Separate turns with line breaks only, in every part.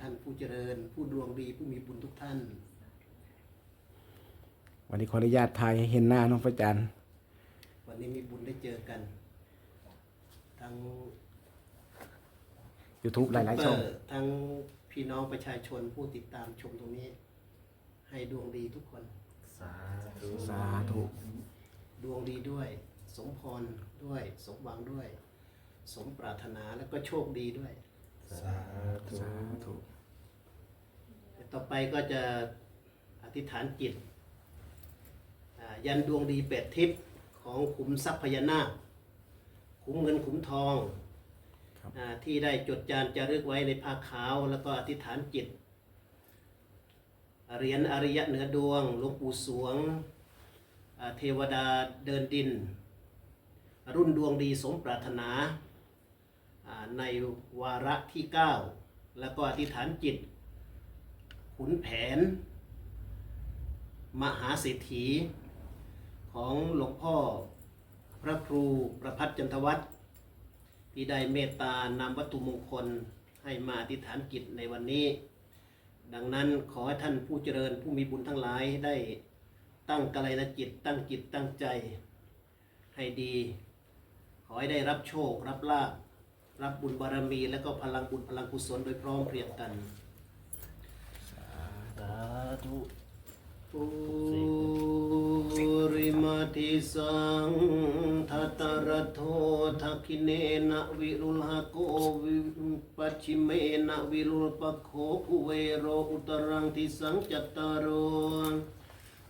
ท่านผู้เจริญ ผู้ดวงดีผู้มีบุญทุกท่าน
วันนี้ขออนุญาตถ่ายให้เห็นหน้าน้องพระจันทร์
วันนี้มีบุญได้เจอกัน ทั้ง
YouTube หลายๆช่อง
เปิดทั้งพี่น้องประชาชนผู้ติดตามชมตรงนี้ ให้ดวงดีทุกคน
สาธุ
สาธุ
ดวงดีด้วย สมพรด้วย สมหวังด้วย สมปรารถนาแล้วก็โชคดีด้วย
สาธุ
สาธุ
ต่อไปก็จะอธิษฐานจิตอ่ายันดวงดีแปดทิศของขุมทรัพย์พญานาคขุมเงินขุมทองอาที่ได้จดจานจารึกไว้ในผ้าขาวแล้วก็อธิษฐานจิตเหรียญอริยะเหนือดวงหลวงปู่สวงอ่าเทวดาเดินดิน รุ่นดวงดีสมปรารถนาอ่า ในวาระที่ 9 แล้วก็อธิษฐานจิต ขุนแผน มหาเศรษฐี ของหลวงพ่อพระครูประพัฒจันทวัฒน์ที่ได้เมตตานำวัตถุมงคลให้มาอธิษฐานกิจในวันนี้ ดังนั้นขอให้ท่านผู้เจริญผู้มีบุญทั้งหลายได้ตั้งกัลยาณจิต ตั้งจิตตั้งใจให้ดี ขอให้ได้รับโชครับลาภ รับบุญบารมี และก็พลังบุญพลังกุศลโดยพร้อมเพรียงกัน
สาธุ
ปุริมาติสังทัตตระโททักขิเนนะวิรุลหโกวิปัชิเมนะวิรุลปะโคภุเวโรอุตรังทิสังจัตตารโร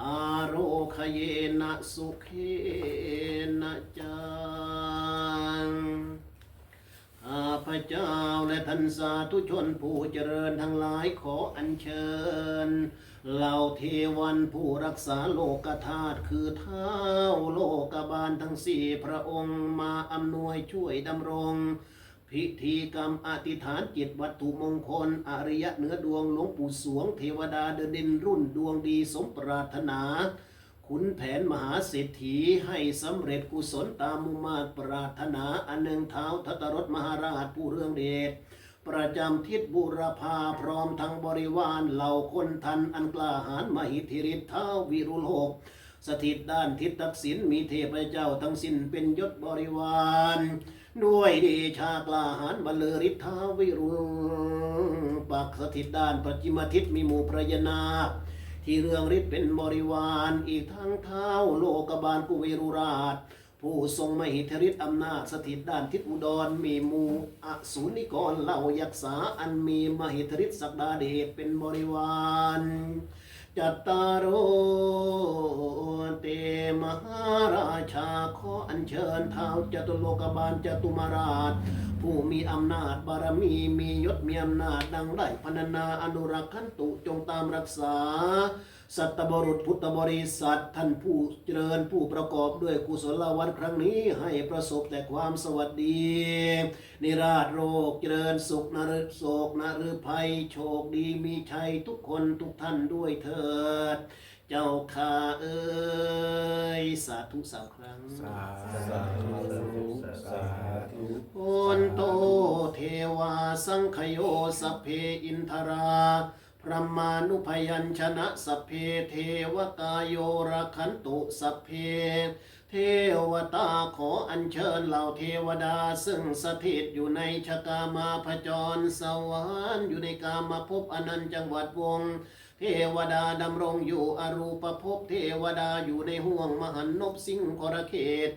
อนุรักขันโตอาโรคเยนะสุเคนะจาอากาศธาจะภูมิธาเทวานาคามหิติกาเตปิตุมเหอนุรักขันโตอาโระเจาข้าพเจ้าและท่านสาธุชนผู้เจริญทั้งหลายขออัญเชิญ เหล่าเทวันผู้รักษาโลกธาตุคือเท้าโลกบาลทั้งสี่พระองค์มาอำนวยช่วยดำรง พิธีกรรมอธิษฐานจิตวัตถุมงคล อริยะเหนือดวงหลวงปู่สวง เทวดาเดินดินรุ่นดวงดีสมปรารถนา ขุนแผนมหาเศรษฐีให้สำเร็จกุศลตามมุมาตปรารถนาอันหนึ่งเท้าทัตรถมหาราชผู้เรื่องเดชประจำทิศบุรพาพร้อมทั้งบริวารเหล่าคนทันอันกล้าหาญมหิทธิฤทธิ์เท้าวิรุโลกสถิตด้านทิศตักษิณมีเทพเจ้าทั้งสิ้นเป็นยศบริวาร ด้วยเดชากลาหาญบรรลือฤทธาวิรุลปักสถิตด้านปัจจิมทิศมีหมู่พระยนาที่เรื่องฤทธิ์เป็นบริวารอีกทั้งเท้าโลกบาลกุเวรุราช ผู้ทรงมหิทธิฤทธิ์อำนาจสถิตด้านทิศอุดรมีหมูอสูนิกรเหล่ายักษาอันมีมหิทธิฤทธิ์ศักดาเดชเป็นบริวาร จัตตารโอเตมหาราชาขออัญเชิญเท้าจตุโลกบาลจตุมาราช ผู้มีอำนาจบารมีมียศมีอำนาจดังได้พรรณนาอนุรักษ์ขันตุจงตามรักษา สัตบรุษพุทธบริษัทท่านผู้เจริญผู้ประกอบด้วยกุศลวัตรครั้งนี้ให้ประสบแต่ความสวัสดี นิราชโรคเจริญสุขนฤโศกนฤภัยโชคดีมีชัยทุกคนทุกท่านด้วยเถิด เจ้าข้าเอ้ยสาธุสามครั้ง
สา
สาธุสาธุ
โอนโตเทวาสังคโยสัพเพอินทรา พระมานุพยัญชนะสเพเทวกายโยระขันตุสเพ เทวตาขออัญเชิญเหล่าเทวดาซึ่งสถิตอยู่ในชะกามาพจรสวรรค์อยู่ในกามาภพอนันต์จังหวัดวง เทวดาดำรงอยู่อรูปภพเทวดาอยู่ในห่วงมหันนบสิงห์กรเขต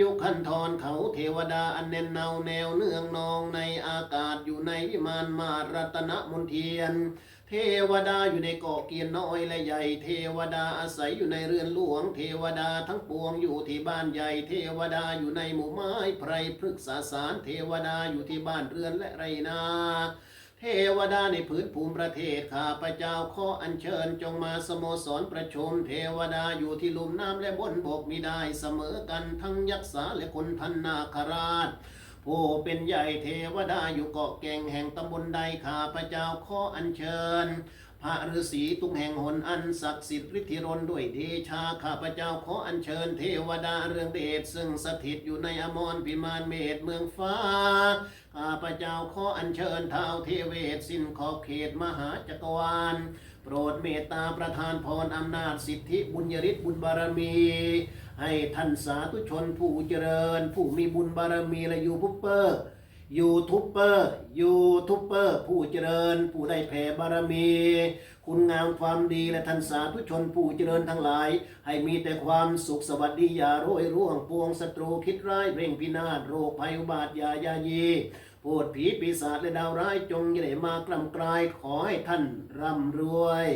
ยุคขันธรเขาเทวดาอันแน่นเนาแนวเนื่องนองในอากาศอยู่ในมานมารัตนมนเทียน เทวดาอยู่ในเกาะเกียนน้อยและใหญ่ เทวดาอาศัยอยู่ในเรือนหลวง เทวดาทั้งปวงอยู่ที่บ้านใหญ่ เทวดาอยู่ในหมู่ไม้ไพรพฤกษาสารเทวดาอยู่ที่บ้านเรือนและไรนาเทวดาในพื้นภูมิประเทศข้าพเจ้าขออัญเชิญจงมาสโมสรประชุม เทวดาอยู่ที่ลุ่มน้ำและบนบกมีได้เสมอกันทั้งยักษ์าและคนพันนาคราช ผู้เป็นใหญ่เทวดาอยู่เกาะแก่งแห่งตำบลใดข้าพเจ้าขออัญเชิญ พระฤาษีทุกแห่งหนอันศักดิ์สิทธิ์ฤทธิรนด้วยเดชาข้าพเจ้าขออัญเชิญ เทวดาเรืองเดชซึ่งสถิตอยู่ในอมรพิมานเมตเมืองฟ้าข้าพเจ้าขออัญเชิญเท้าวเทเวศสิ้นขอบเขตมหาจักรวาล โปรดเมตตาประทานพรอำนาจสิทธิบุญยฤทธิ์บุญบารมี ให้ท่านสาธุชนผู้เจริญ ผู้มีบุญบารมีและยูทูปเปอร์ยูทูปเปอร์ยูทูปเปอร์ผู้เจริญ ผู้ได้แผ่บารมี คุณงามความดีและท่านสาธุชนผู้เจริญทั้งหลาย ให้มีแต่ความสุขสวัสดีอย่าโรยร่วงปวงศัตรูคิดร้ายเร่งพินาศโรคภัยอุบาทยายายี พูดผีปีศาจและดาวร้ายจงอย่าได้มากล่ำกลายขอให้ท่านร่ำรวย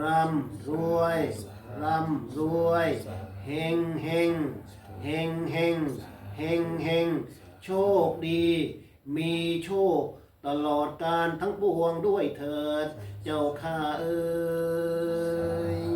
ร่ำรวยร่ำรวยเฮงเฮงเฮงเฮงเฮงเฮงโชคดี มีโชคตลอดการทั้งปวงด้วยเถิด เจ้าข้าเอ้ย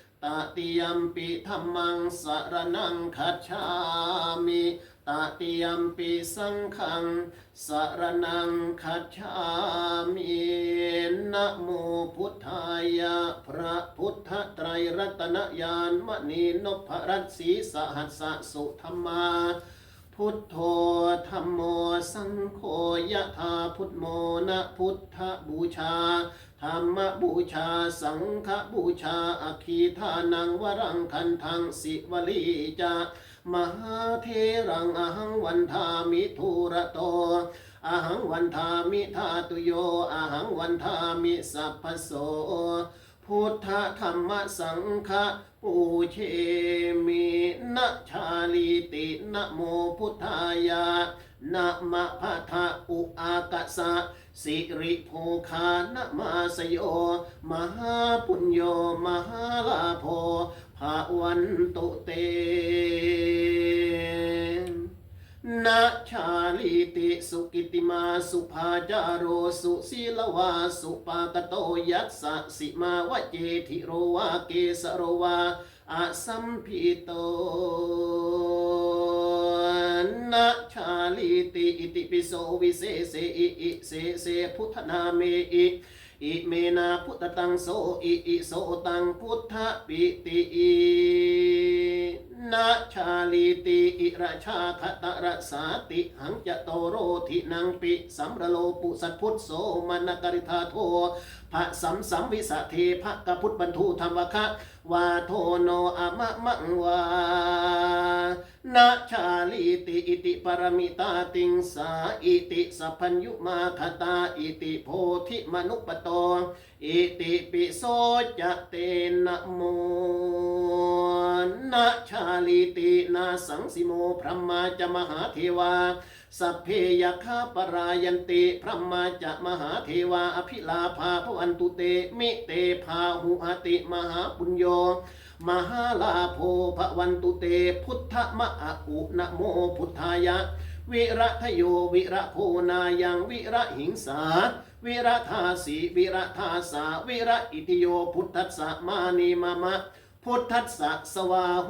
ตติยมปิธรรมังสรนังคัจฉามิตติยมปิสังฆังสรนังคัจฉามินะโมพุทธายะพระพุทธไตรรัตนญาณมณีนพรัตสีสหัสสะสุธรรมา พุทโธธรรมโมสังโฆยะธาพุทโมนะพุทธบูชาธรรมบูชาสังฆบูชาอคีทานังวรังคันทังสิวลีจามหาเทรังอหังวันทามิทุระโตอหังวันทามิธาตุโยอหังวันทามิสัพพโสพุทธธรรมสังฆ ปูเชมินะชาลีตินะโมพุทธายานะมะพะทะอุอากะสะสิริโภคานะมาสโย มหาปุญโย มหาลาโภภาวันตุเต นาชาลิติสุกิติมาสุภาจาโรสุศีลวาสุปากโตยัสสะสิมาวเจธิโรวาเกสโรวาอาสัมพิโตนาชาลิติอิติปิโสวิเศษเสอิอิเสเสพุทธนาเมอิอิเมนาพุทธตังโสอิอิโสตังพุทธปิติอิ นาชาลิติอิราชาคตระสาติหังจะโตโรทินังปิสัมระโลปุสัตพุทโสมนกริธาโท พระสัมสัมวิสเทภกพุทธบรรทุธรรมคะวาโทโนอะมะมังวานาชาลิติอิติปรมิตาติงสาอิติสัพพัญยุมาคตาอิติโพธิมนุปโตอิติปิโสจะเตนะโมนาชาลิตินาสังสิโมพระมาจะมหาเทวา สัพเพยคาปรายันติพระมาจะมหาเทวาอภิลาภาพวันตุเตมิเตภาหุหติมหาปุญโยมหาลาโภภวันตุเตพุทธมะอุนะโมพุทธายะ วิระทโยวิระโคนายังวิระหิงสา วิระทาสีวิระทาสาวิระอิติโยพุทธัสสะมานีมามะ พุทธัสสะสวาโห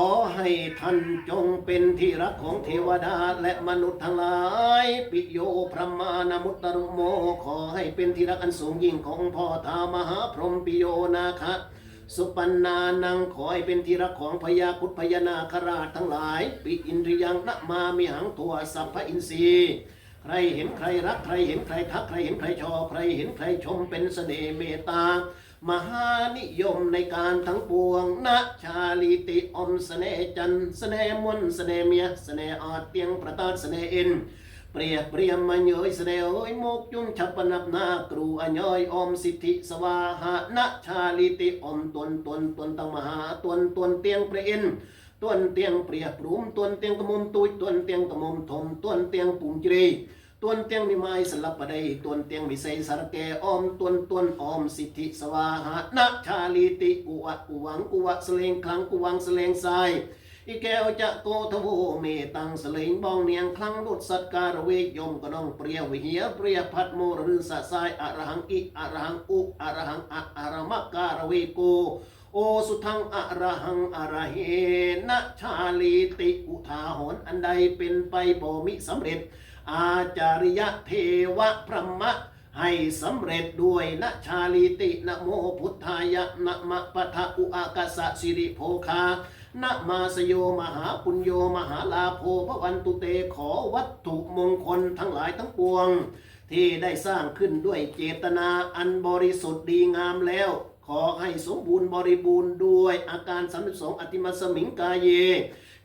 อให้ท่านจงเป็นที่รักของเทวดาและมนุษย์ทั้งหลาย ปิโยพระมานามุตตรุโม ขอให้เป็นที่รักอันสูงยิ่งของพ่อทามหาพรหมปิโยนาคะสุปันนานังขอให้เป็นที่รักของพญาคุดพญานาคราชทั้งหลาย ปิอินทรียังนะมามีหังตัวสัพพอินทรีย์ใครเห็นใครรักใครเห็นใครทักใครเห็นใครชอบใครเห็นใครชมเป็นเสน่ห์เมตตา มหานิยมในการทั้งปวงนะชาลีติอมเสนจันทร์เสนมนต์เสนเมียเสนอาเตียงประตาเสนเอ็นเปรียบเปรียมมาเยยเสดเอ้ยโมกจุงฉับปนับนากรูอัญย้อยอมสิทธิสวาหะนะชาลิติอมตนตนตนตังมหาตนตนเตียงเปรอินตนเตียงเปรียบรุมตนเตียงกระมุมตุยตนเตียงกระมุมทมตนเตียงปุ่มจรี ตนเตียงมีไม้สลับปะไดตนเตียงมีใสสารแกออมตนตนออมสิทธิสวาหะนะชาลิติกุวะกุวังกุวะเสลงคลังกุวังเสลงทรายอีแก้วจะโกทโวเมตังสลิงบองเนียงคลังดุดสัตการเวยมกน้องเปรียวเหียเปรียพัดโมรือสะสายอรหังอิอรหังอุอรหังอะอรมะการเวโกโอสุทังอรหังอรเหนะชาลีติอุทาหรอันใดเป็นไปบ่มิสำเร็จ อาจาริยะเทวะพระมะ ให้สำเร็จด้วยนะชาลีตินะโมพุทธายะนะมะปะทะอุอากาสะสิริโภคานะมาสโยมหาปุญโยมหาลาโภพระวันตุเตขอวัตถุมงคลทั้งหลายทั้งปวง ที่ได้สร้างขึ้นด้วยเจตนาอันบริสุทธิ์ดีงามแล้ว ขอให้สมบูรณ์บริบูรณ์ด้วยอาการสามสิบสองอติมัสมิงกายเย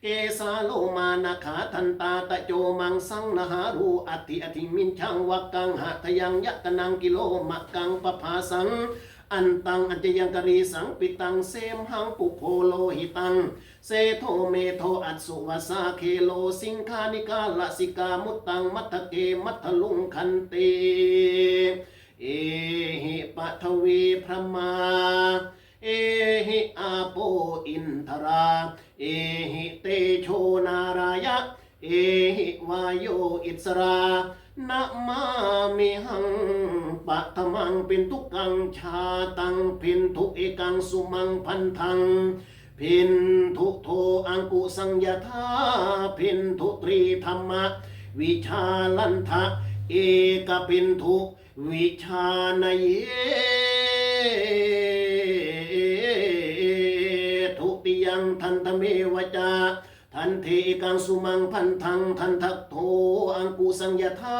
เกสาโลมานาขาทันตาตะโจมังสังนหารูอัติอธิมินชังวักกังหะทยังยะกนังกิโลมะกังปภาสังอันตังอัจยังกรีสังปิตังเสมหังปุโพโลหิตัง เซโทเมโทอัตสุวาสาเคโลสิงคานิกาลสิกามุตตังมัทเกมัทลุงคันเต เอหิปะทวีพระมา เอหิอาโปอินทรา เอหิเตโชนารายะ เอหิวายโยอิสรานะมามิหังปะทมังเป็นทุกกังชาตังพินทุเอกังสุมังพันธังพินทุโทอังกุสังยธาพินทุตรีธรรมะ วิชาลันทะ เอกพินทุ วิชานเย ยังทันตเมวจาทันเทกังสุมังพันธังทันทักโทอังกูสังยธา